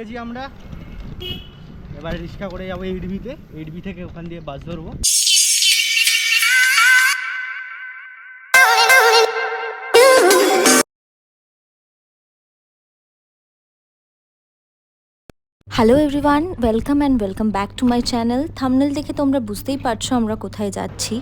গেছি আমরা। এবারে রিক্সা করে যাব এইটবিতে এইটবি থেকে ওখান দিয়ে বাস ধরবো। Hello everyone welcome and welcome back to my channel thumbnail দেখে তোমরা বুঝতেই পারছ আমরা কোথায় যাচ্ছি।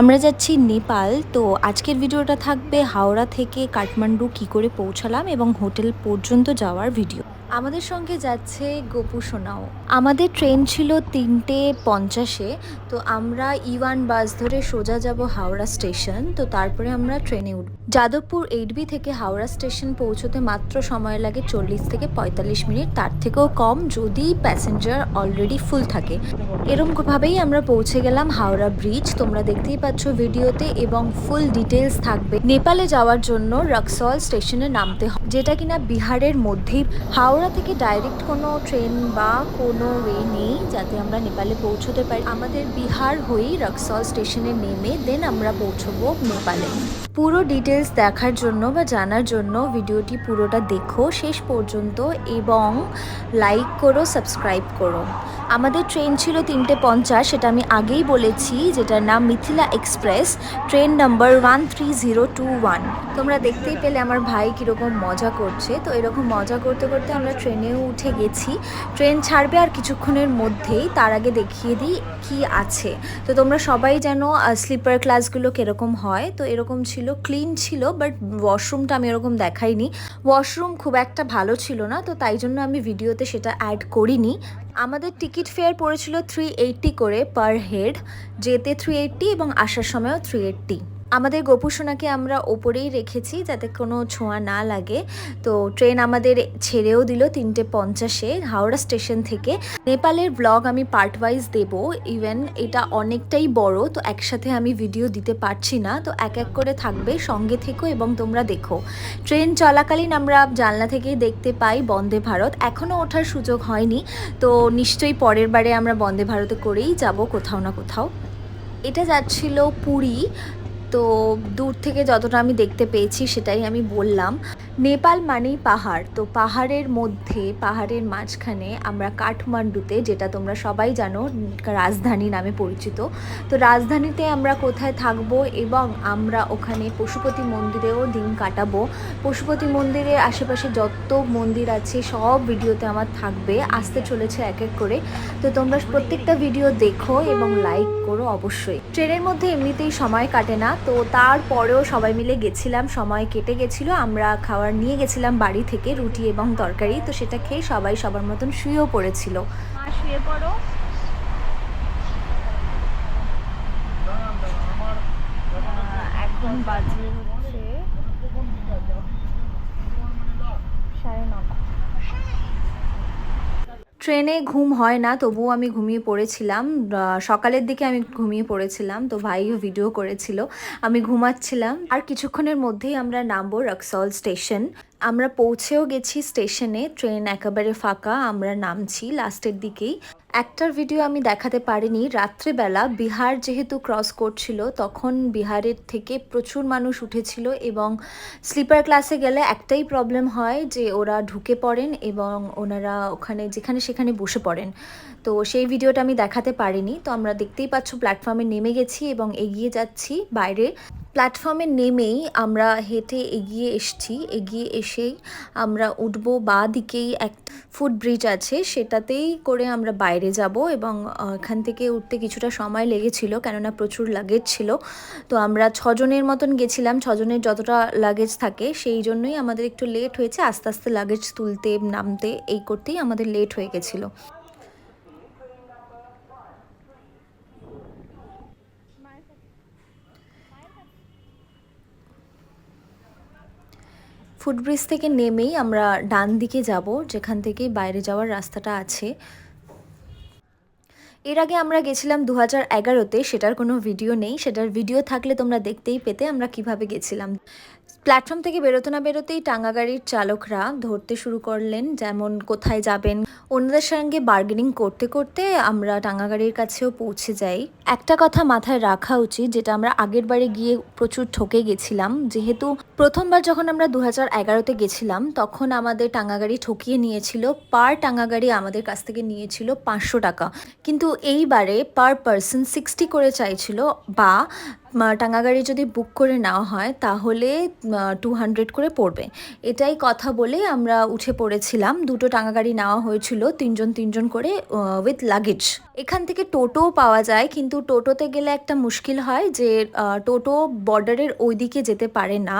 আমরা যাচ্ছি নেপাল, তো আজকের ভিডিওটা থাকবে হাওড়া থেকে কাঠমান্ডু কি করে পৌঁছালাম এবং হোটেল পর্যন্ত যাওয়ার ভিডিও। আমাদের সঙ্গে যাচ্ছে গোপু সোনাও। আমাদের ট্রেন ছিল তিনটে পঞ্চাশে, তো আমরা ইওয়ান বাস ধরে সোজা যাব হাওড়া স্টেশন, তো তারপরে আমরা ট্রেনে উঠব। যাদবপুর এইট বি থেকে হাওড়া স্টেশন পৌঁছতে মাত্র সময় লাগে চল্লিশ থেকে পঁয়তাল্লিশ মিনিট, তার থেকেও কম যদি প্যাসেঞ্জার অলরেডি ফুল থাকে। এরকমভাবেই আমরা পৌঁছে গেলাম হাওড়া ব্রিজ, তোমরা দেখতেই পাচ্ছ ভিডিওতে, এবং ফুল ডিটেলস থাকবে। নেপালে যাওয়ার জন্য রক্সল স্টেশনে নামতে হয় যেটা কিনা বিহারের মধ্যেই। হাওড়া থেকে ডাইরেক্ট কোনো ট্রেন বা কোনো ওয়ে নেই যাতে আমরা নেপালে পৌঁছতে পারি। আমাদের বিহার হয়েই রক্সল স্টেশনে নেমে দেন আমরা পৌঁছবো নেপালে। পুরো ডিটেলস দেখার জন্য বা জানার জন্য ভিডিওটি পুরোটা দেখো, শেষ পর্যন্ত এবং লাইক করো সাবস্ক্রাইব করো। আমাদের ট্রেন ছিল তিনটে পঞ্চাশ, সেটা আমি আগেই বলেছি, যেটার নাম Mithila express train number one three zero two one তোমরা দেখতেই পেলে আমার ভাই কীরকম মজা করছে। তো এরকম মজা করতে করতে আমরা ট্রেনেও উঠে গেছি। ট্রেন ছাড়বে আর কিছুক্ষণের মধ্যেই, তার আগে দেখিয়ে দিই কি আছে। তো তোমরা সবাই যেন স্লিপার ক্লাসগুলো কীরকম হয়। তো এরকম ছিল ক্লিন ছিল বাট ওয়াশরুমটা আমি ওরকম দেখাইনি। ওয়াশরুম খুব একটা ভালো ছিল না, তো তাই জন্য আমি ভিডিওতে সেটা অ্যাড করিনি। আমাদের টিকিট ফেয়ার পড়েছিল থ্রি করে পার হেড যেতে থ্রি এবং আসার সময়ও থ্রি এইট্টি আমাদের গোপুসোনাকে আমরা ওপরেই রেখেছি যাতে কোনো ছোঁয়া না লাগে। তো ট্রেন আমাদের ছেড়েও দিল তিনটে পঞ্চাশে হাওড়া স্টেশন থেকে। নেপালের ব্লগ আমি পার্ট ওয়াইজ দেব, ইভেন এটা অনেকটাই বড়, তো একসাথে আমি ভিডিও দিতে পারছি না। তো এক এক করে থাকবে, সঙ্গে থেকো এবং তোমরা দেখো। ট্রেন চলাকালীন আমরা জানলা থেকেই দেখতে পাই বন্দে ভারত। এখনও ওঠার সুযোগ হয়নি, তো নিশ্চয়ই পরের বারে আমরা বন্দে ভারতে করেই যাব কোথাও না কোথাও। এটা যাচ্ছিল পুরী তো দূর থেকে যতটা আমি দেখতে পেয়েছি সেটাই আমি বললাম। নেপাল মানেই পাহাড়। তো পাহাড়ের মধ্যে, পাহাড়ের মাঝখানে আমরা কাঠমান্ডুতে, যেটা তোমরা সবাই জানো, রাজধানী নামে পরিচিত, তো রাজধানীতে আমরা কোথায় থাকব এবং আমরা ওখানে পশুপতি মন্দিরেও দিন কাটাবো। পশুপতি মন্দিরের আশেপাশে যত মন্দির আছে, সব ভিডিওতে আমার থাকবে। আসতে চলেছে এক এক করে। তো তোমরা প্রত্যেকটা ভিডিও দেখো এবং লাইক করো অবশ্যই। ট্রেনের মধ্যে এমনিতেই সময় কাটে না। তো তারপরেও সবাই মিলে গেছিলাম, সময় কেটে গেছিল, আমরা খাবার নিয়ে গেছিলাম বাড়ি থেকে রুটি এবং তরকারি, তো সেটা খেয়ে সবাই সবার মতন শুয়েও পড়েছিল। শুয়ে পড়ো। এখন বাজে হচ্ছে সাড়ে নটা। ট্রেনে ঘুম হয় না, তবুও আমি ঘুমিয়ে পড়েছিলাম। সকালের দিকে আমি ঘুমিয়ে পড়েছিলাম, তো ভাইও ভিডিও করেছিল। আমি ঘুমাচ্ছিলাম। আর কিছুক্ষণের মধ্যেই আমরা নামবো রক্সল স্টেশন। আমরা পৌঁছেও গেছি স্টেশনে, ট্রেন একেবারে ফাঁকা, আমরা নামছি লাস্টের দিকেই। একটার ভিডিও আমি দেখাতে পারিনি। রাত্রেবেলা বিহার যেহেতু ক্রস করছিল, তখন বিহারের থেকে প্রচুর মানুষ উঠেছিল এবং স্লিপার ক্লাসে গেলে একটাই প্রবলেম হয় যে ওরা ঢুকে পড়েন এবং ওনারা ওখানে যেখানে সেখানে বসে পড়েন। তো সেই ভিডিওটা আমি দেখাতে পারিনি। তো আমরা দেখতেই পাচ্ছ প্ল্যাটফর্মে নেমে গেছি এবং এগিয়ে যাচ্ছি বাইরে। প্ল্যাটফর্মে নেমেই আমরা হেঁটে এগিয়ে এসছি। এগিয়ে এসেই আমরা উঠবো বা দিকেই এক ফুট ব্রিজ আছে। সেটাতেই করে আমরা বাইরে যাব এবং এখান থেকে উঠতে কিছুটা সময় লেগেছিল কেননা প্রচুর লাগেজ ছিল। তো আমরা ছজনের মতন গেছিলাম। ছজনের যতটা লাগেজ থাকে সেই জন্যই আমাদের একটু লেট হয়েছে। আস্তে আস্তে লাগেজ তুলতে, নামতে এই করতেই আমাদের লেট হয়ে গেছিল। ফুটব্রিজ থেকে নেমেই আমরা ডান দিকে যাব, যেখান থেকে বাইরে যাওয়ার রাস্তাটা আছে। এর আগে আমরা গেছিলাম দু হাজার এগারোতে, সেটার কোনো ভিডিও নেই। সেটার ভিডিও থাকলে তোমরা দেখতেই পেতে আমরা কীভাবে গেছিলাম। প্ল্যাটফর্ম থেকে বেরোতে না বেরোতেই টাঙ্গা গাড়ির চালকরা ধরতে শুরু করলেন যেমন কোথায় যাবেন। অন্যদের সঙ্গে বার্গেনিং করতে করতে আমরা টাঙ্গা গাড়ির কাছেও পৌঁছে যাই। একটা কথা মাথায় রাখা উচিত, যেটা আমরা আগের বারে গিয়ে প্রচুর ঠকে গেছিলাম। যেহেতু প্রথমবার যখন আমরা দু হাজার এগারোতে গেছিলাম, তখন আমাদের টাঙ্গা গাড়ি ঠকিয়ে নিয়েছিল। পার টাঙ্গা গাড়ি আমাদের কাছ থেকে নিয়েছিল পাঁচশো টাকা। কিন্তু এইবারে পার পার্সন সিক্সটি করে চাইছিল বা টাঙ্গা গাড়ি যদি বুক করে নেওয়া হয়, তাহলে টু হান্ড্রেড করে পড়বে। এটাই কথা বলে আমরা উঠে পড়েছিলাম। দুটো টাঙ্গা গাড়ি নেওয়া হয়েছিল, তিনজন তিনজন করে উইথ লাগেজ এখান থেকে টোটোও পাওয়া যায়, কিন্তু টোটোতে গেলে একটা মুশকিল হয় যে টোটো বর্ডারের ওই দিকে যেতে পারে না।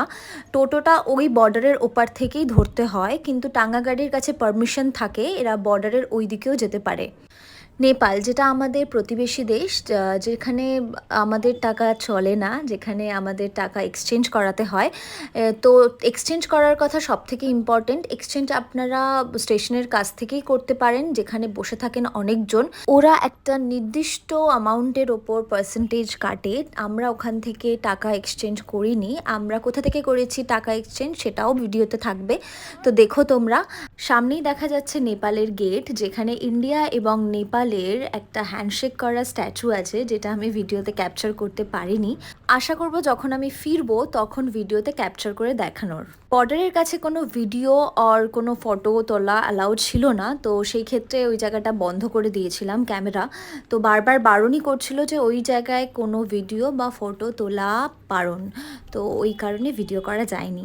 টোটোটা ওই বর্ডারের ওপার থেকেই ধরতে হয়, কিন্তু টাঙ্গা গাড়ির কাছে পারমিশন থাকে, এরা বর্ডারের ওই দিকেও যেতে পারে। নেপাল, যেটা আমাদের প্রতিবেশী দেশ যেখানে আমাদের টাকা চলে না, যেখানে আমাদের টাকা এক্সচেঞ্জ করাতে হয় তো এক্সচেঞ্জ করার কথা সব থেকে ইম্পর্টেন্ট এক্সচেঞ্জ আপনারা স্টেশনের কাছ থেকেই করতে পারেন, যেখানে বসে থাকেন অনেকজন। ওরা একটা নির্দিষ্ট অ্যামাউন্টের ওপর পার্সেন্টেজ কাটে, আমরা ওখান থেকে টাকা এক্সচেঞ্জ করিনি, আমরা কোথা থেকে করেছি টাকা এক্সচেঞ্জ সেটাও ভিডিওতে থাকবে। তো দেখো তোমরা, সামনেই দেখা যাচ্ছে নেপালের গেট যেখানে ইন্ডিয়া এবং নেপালের একটা হ্যান্ডশেক করা স্ট্যাচু আছে, যেটা আমি ভিডিওতে ক্যাপচার করতে পারিনি। আশা করব যখন আমি ফিরবো, তখন ভিডিওতে ক্যাপচার করে দেখানোর। বর্ডারের কাছে কোনো ভিডিও আর কোনো ফটো তোলা অ্যালাউড ছিল না, তো সেই ক্ষেত্রে ওই জায়গাটা বন্ধ করে দিয়েছিলাম ক্যামেরা তো বারবার বারণই করছিল যে ওই জায়গায় কোনো ভিডিও বা ফটো তোলা বারণ তো ওই কারণে ভিডিও করা যায়নি।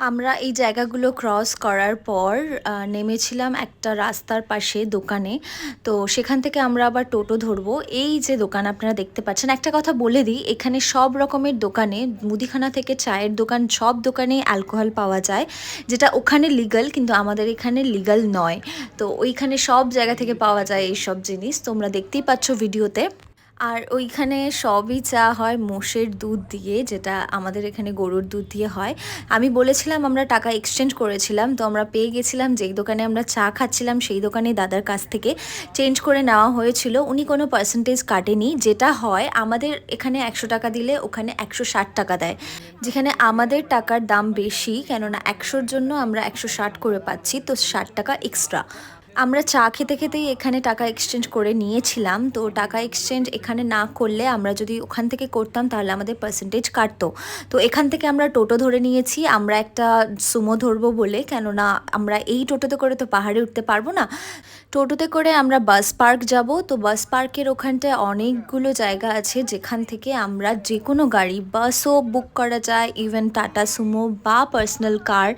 আমরা এই জায়গাগুলো ক্রস করার পর নেমেছিলাম একটা রাস্তার পাশে দোকানে। তো সেখান থেকে আমরা আবার টোটো ধরবো। এই যে দোকান আপনারা দেখতে পাচ্ছেন, একটা কথা বলে দিই, এখানে সব রকমের দোকানে, মুদিখানা থেকে চায়ের দোকান, সব দোকানে অ্যালকোহল পাওয়া যায়, যেটা ওখানে লিগাল কিন্তু আমাদের এখানে লিগাল নয়। তো ওইখানে সব জায়গা থেকে পাওয়া যায় এই সব জিনিস। তোমরা দেখতেই পাচ্ছ ভিডিওতে। আর ওইখানে সবই চা হয় মোষের দুধ দিয়ে, যেটা আমাদের এখানে গরুর দুধ দিয়ে হয়। আমি বলেছিলাম আমরা টাকা এক্সচেঞ্জ করেছিলাম, তো আমরা পেয়ে গেছিলাম যেই দোকানে আমরা চা খাচ্ছিলাম সেই দোকানে দাদার কাছ থেকে চেঞ্জ করে নেওয়া হয়েছিল। উনি কোনো পার্সেন্টেজ কাটেনি, যেটা হয় আমাদের এখানে একশো টাকা দিলে ওখানে একশো ষাট টাকা দেয়। যেখানে আমাদের টাকার দাম বেশি, কেননা একশোর জন্য আমরা একশো ষাট করে পাচ্ছি, তো ষাট টাকা এক্সট্রা আমরা চা খেতে খেতেই এখানে টাকা এক্সচেঞ্জ করে নিয়েছিলাম। তো টাকা এক্সচেঞ্জ এখানে না করলে আমরা যদি ওখান থেকে করতাম, তাহলে আমাদের পার্সেন্টেজ কাটতো। তো এখান থেকে আমরা টোটো ধরে নিয়েছি। আমরা একটা সুমো ধরবো বলে, কেননা আমরা এই টোটোতে করে তো পাহাড়ে উঠতে পারব না। টোটোতে করে আমরা বাস পার্ক যাব। তো বাস পার্কের ওখানটায় অনেকগুলো জায়গা আছে, যেখান থেকে আমরা যে কোনো গাড়ি বাসও বুক করা যায় ইভেন টাটা সুমো বা পার্সোনাল কার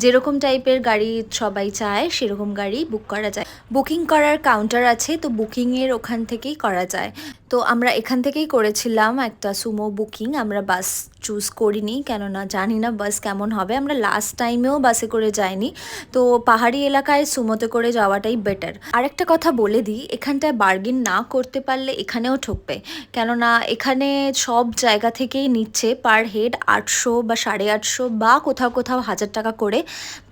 যেরকম টাইপের গাড়ি সবাই চায়, সেরকম গাড়ি বুক করা যায়। বুকিং করার কাউন্টার আছে, তো বুকিংয়ের ওখান থেকেই করা যায়। তো আমরা এখান থেকেই করেছিলাম একটা সুমো বুকিং আমরা বাস চুজ করিনি, কেননা জানি না বাস কেমন হবে। আমরা লাস্ট টাইমেও বাসে করে যাইনি। তো পাহাড়ি এলাকায় সুমোতে করে যাওয়াটাই বেটার আরেকটা কথা বলে দিই, এখানটায় বার্গেন না করতে পারলে এখানেও ঠকবে। কেননা এখানে সব জায়গা থেকেই নিচ্ছে পার হেড আটশো বা সাড়ে আটশো বা কোথাও কোথাও হাজার টাকা করে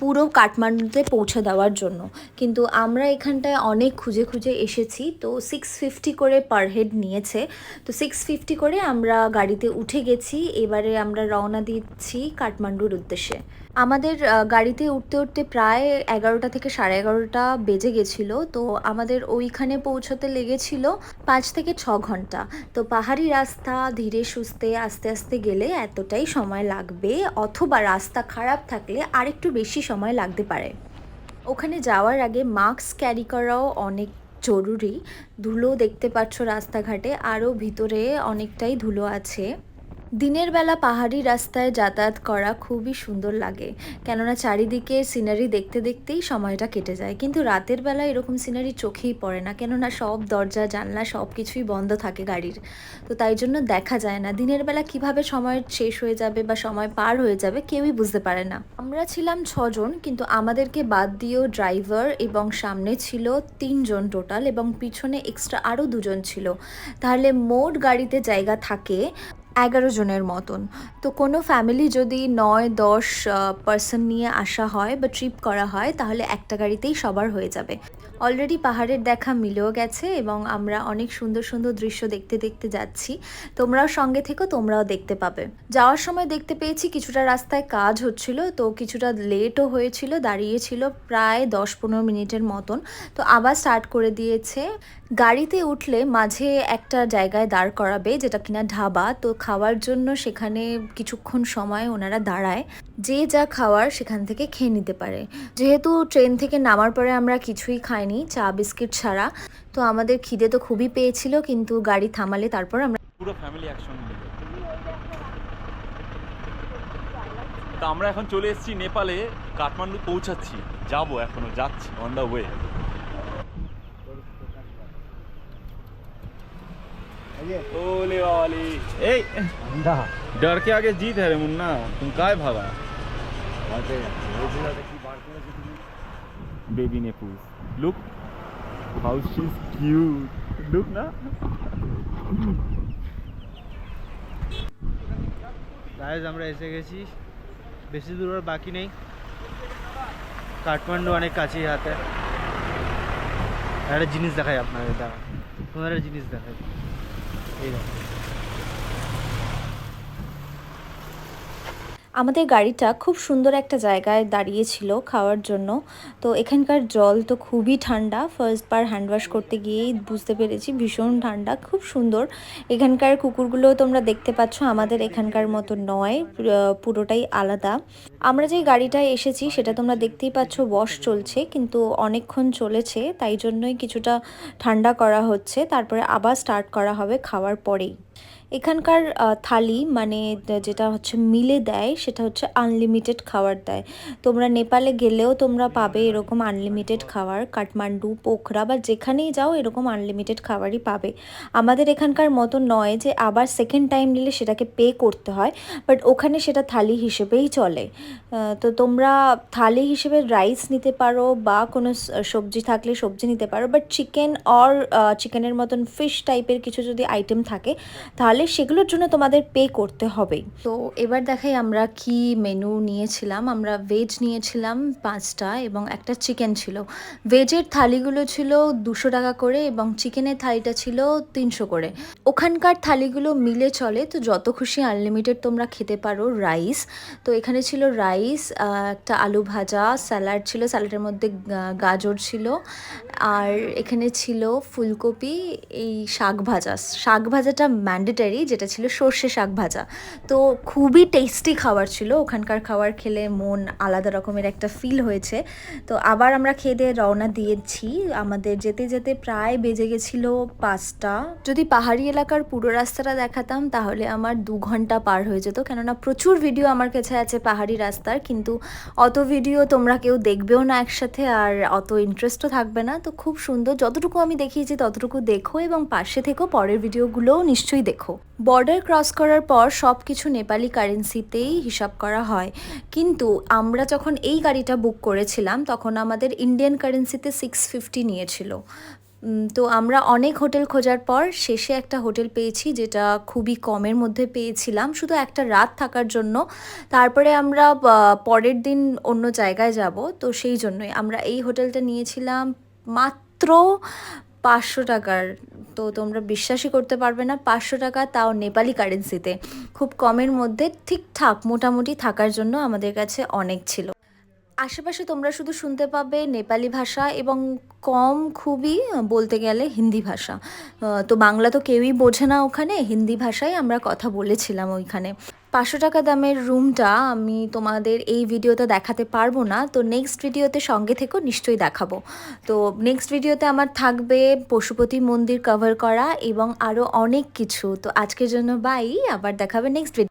পুরো কাঠমান্ডুতে পৌঁছে দেওয়ার জন্য। কিন্তু আমরা এখানটায় অনেক খুঁজে খুঁজে এসেছি। তো সিক্স ফিফটি করে পার হেড নিয়েছে। তো সিক্স ফিফটি করে আমরা গাড়িতে উঠে গেছি। এবারে আমরা রওনা দিচ্ছি কাঠমান্ডুর উদ্দেশ্যে। আমাদের গাড়িতে উঠতে উঠতে প্রায় এগারোটা থেকে সাড়ে এগারোটা বেজে গেছিল। তো আমাদের ওইখানে পৌঁছতে লেগেছিল পাঁচ থেকে ছ ঘণ্টা। তো পাহাড়ি রাস্তা ধীরে সুস্থে আস্তে আস্তে গেলে এতটাই সময় লাগবে, অথবা রাস্তা খারাপ থাকলে আরেকটু বেশি সময় লাগতে পারে। ওখানে যাওয়ার আগে মাস্ক ক্যারি করাও অনেক জরুরি। ধুলো দেখতে পাচ্ছ রাস্তাঘাটে আরও ভিতরে অনেকটাই ধুলো আছে। দিনের বেলা পাহাড়ি রাস্তায় যাতায়াত করা খুবই সুন্দর লাগে। কেননা চারিদিকে সিনারি দেখতে দেখতেই সময়টা কেটে যায়। কিন্তু রাতের বেলা এরকম সিনারি চোখেই পড়ে না। কেননা সব দরজা, জানলা সব কিছুই বন্ধ থাকে গাড়ির। তো তাই জন্য দেখা যায় না। দিনের বেলা কীভাবে সময় শেষ হয়ে যাবে বা সময় পার হয়ে যাবে কেউই বুঝতে পারে না। আমরা ছিলাম ছজন, কিন্তু আমাদেরকে বাদ দিয়েও ড্রাইভার এবং সামনে ছিল তিনজন টোটাল এবং পিছনে এক্সট্রা আরও দুজন ছিল। তাহলে মোট গাড়িতে জায়গা থাকে এগারো জনের মতন। তো কোনো ফ্যামিলি যদি নয়, দশ পার্সন নিয়ে আসা হয় বা ট্রিপ করা হয়, তাহলে একটা গাড়িতেই সবার হয়ে যাবে। অলরেডি পাহাড়ের দেখা মিলেও গেছে এবং আমরা অনেক সুন্দর সুন্দর দৃশ্য দেখতে দেখতে যাচ্ছি। তোমরাও সঙ্গে থেকো, তোমরাও দেখতে পাবে। যাওয়ার সময় দেখতে পেয়েছি কিছুটা রাস্তায় কাজ হচ্ছিল, তো কিছুটা লেটও হয়েছিল, দাঁড়িয়েছিল প্রায় দশ পনেরো মিনিটের মতন। তো আবার স্টার্ট করে দিয়েছে। গাড়িতে উঠলে মাঝে একটা জায়গায় দাঁড় করাবে, যেটা কিনা ঢাবা তো খাওয়ার জন্য সেখানে কিছুক্ষণ সময় ওনারা দাঁড়ায়। যে যা খাওয়ার সেখান থেকে খেয়ে নিতে পারে। যেহেতু ট্রেন থেকে নামার পরে আমরা কিছুই খাইনি চা বিস্কিট ছাড়া তো আমাদের খিদে তো খুবই পেয়েছিল কিন্তু গাড়ি থামালে তারপর আমরা পুরো ফ্যামিলি একসঙ্গে মিলে তা আমরা এখন চলে এসেছি নেপালে কাঠমান্ডু পৌঁছাচ্ছি যাবো এখনো যাচ্ছি অন দ্য ওয়ে ओले वाली ए डर के आगे जीत है रे मुन्ना तुम काय भागा baby Nepalese. Look how she's cute. Look na. Guys আমরা এসে গেছি বেশি দূর আর বাকি নেই কাঠমান্ডু অনেক কাছেই হাতে একটা জিনিস দেখাই আপনাদের দাঁড়া ওনার জিনিস দেখাই এই আমাদের গাড়িটা খুব সুন্দর একটা জায়গায় দাঁড়িয়েছিল খাওয়ার জন্য। তো এখানকার জল তো খুবই ঠান্ডা। ফার্স্ট বার হ্যান্ড ওয়াশ করতে গিয়েই বুঝতে পেরেছি, ভীষণ ঠান্ডা, খুব সুন্দর। এখানকার কুকুরগুলো তোমরা দেখতে পাচ্ছ, আমাদের এখানকার মতো নয় পুরোটাই আলাদা। আমরা যে গাড়িটায় এসেছি, সেটা তোমরা দেখতেই পাচ্ছ ওয়াশ চলছে, কিন্তু অনেকক্ষণ চলেছে, তাই জন্যই কিছুটা ঠান্ডা করা হচ্ছে। তারপরে আবার স্টার্ট করা হবে খাওয়ার পরেই। এখানকার থালি মানে যেটা হচ্ছে মিলে দেয়, সেটা হচ্ছে আনলিমিটেড খাবার দেয়। তোমরা নেপালে গেলেও তোমরা পাবে এরকম আনলিমিটেড খাবার, কাঠমান্ডু, পোখরা বা যেখানেই যাও এরকম আনলিমিটেড খাবারই পাবে। আমাদের এখানকার মতো নয় যে আবার সেকেন্ড টাইম নিলে সেটাকে পে করতে হয় বাট ওখানে সেটা থালি হিসেবেই চলে। তো তোমরা থালি হিসেবে রাইস নিতে পারো বা কোনো সবজি থাকলে সবজি নিতে পারো বাট চিকেন অর চিকেনের মতন ফিশ টাইপের কিছু যদি আইটেম থাকে, তাহলে সেগুলোর জন্য তোমাদের পে করতে হবেই তো এবার দেখাই আমরা কি মেনু নিয়েছিলাম। আমরা ভেজ নিয়েছিলাম পাঁচটা এবং একটা চিকেন ছিল। ভেজের থালিগুলো ছিল দুশো টাকা করে এবং চিকেনের থালিটা ছিল তিনশো করে। ওখানকার থালিগুলো মিলে চলে, তো যত খুশি আনলিমিটেড তোমরা খেতে পারো রাইস তো এখানে ছিল রাইস একটা আলু ভাজা স্যালাড ছিল স্যালাডের মধ্যে গাজর ছিল। আর এখানে ছিল ফুলকপি, এই শাক ভাজা। শাক ভাজাটা ম্যান্ডেটারি যেটা ছিল সর্ষে শাক ভাজা। তো খুবই টেস্টি খাবার ছিল। ওখানকার খাবার খেলে মন আলাদা রকমের একটা ফিল হয়েছে। তো আবার আমরা খেয়ে দিয়ে রওনা দিয়েছি। আমাদের যেতে যেতে প্রায় বেজে গেছিল পাঁচটা। যদি পাহাড়ি এলাকার পুরো রাস্তাটা দেখাতাম, তাহলে আমার দু ঘণ্টা পার হয়ে যেত। কেননা প্রচুর ভিডিও আমার কাছে আছে পাহাড়ি রাস্তার। কিন্তু অত ভিডিও তোমরা কেউ দেখবেও না একসাথে আর অত ইন্টারেস্টও থাকবে না। তো খুব সুন্দর। যতটুকু আমি দেখিয়েছি, ততটুকু দেখো এবং পাশে থেকেও পরের ভিডিওগুলোও নিশ্চয়ই দেখো। বর্ডার ক্রস করার পর সব কিছু নেপালি কারেন্সিতেই হিসাব করা হয়। কিন্তু আমরা যখন এই গাড়িটা বুক করেছিলাম, তখন আমাদের ইন্ডিয়ান কারেন্সিতে সিক্স ফিফটি নিয়েছিল। তো আমরা অনেক হোটেল খোঁজার পর শেষে একটা হোটেল পেয়েছি, যেটা খুবই কমের মধ্যে পেয়েছিলাম। শুধু একটা রাত থাকার জন্য। তারপরে আমরা পরের দিন অন্য জায়গায় যাব। তো সেই জন্যই আমরা এই হোটেলটা নিয়েছিলাম মাত্র পাঁচশো টাকার তো তোমরা বিশ্বাসই করতে পারবে না, পাঁচশো টাকা তাও নেপালি কারেন্সিতে খুব কমের মধ্যে ঠিকঠাক মোটামুটি থাকার জন্য আমাদের কাছে অনেক ছিল। আশেপাশে তোমরা শুধু শুনতে পাবে নেপালি ভাষা এবং কম খুবই বলতে গেলে হিন্দি ভাষা। তো বাংলা তো কেউই বোঝে না ওখানে, হিন্দি ভাষায় আমরা কথা বলেছিলাম ওইখানে। পাঁচশো টাকা দামের রুমটা আমি তোমাদের এই ভিডিওতে দেখাতে পারব না, তো নেক্সট ভিডিওতে সঙ্গে থেকেও নিশ্চয়ই দেখাবো। তো নেক্সট ভিডিওতে আমার থাকবে পশুপতি মন্দির কভার করা এবং আরও অনেক কিছু। তো আজকের জন্য বাই আবার দেখাবে নেক্সট ভিডিও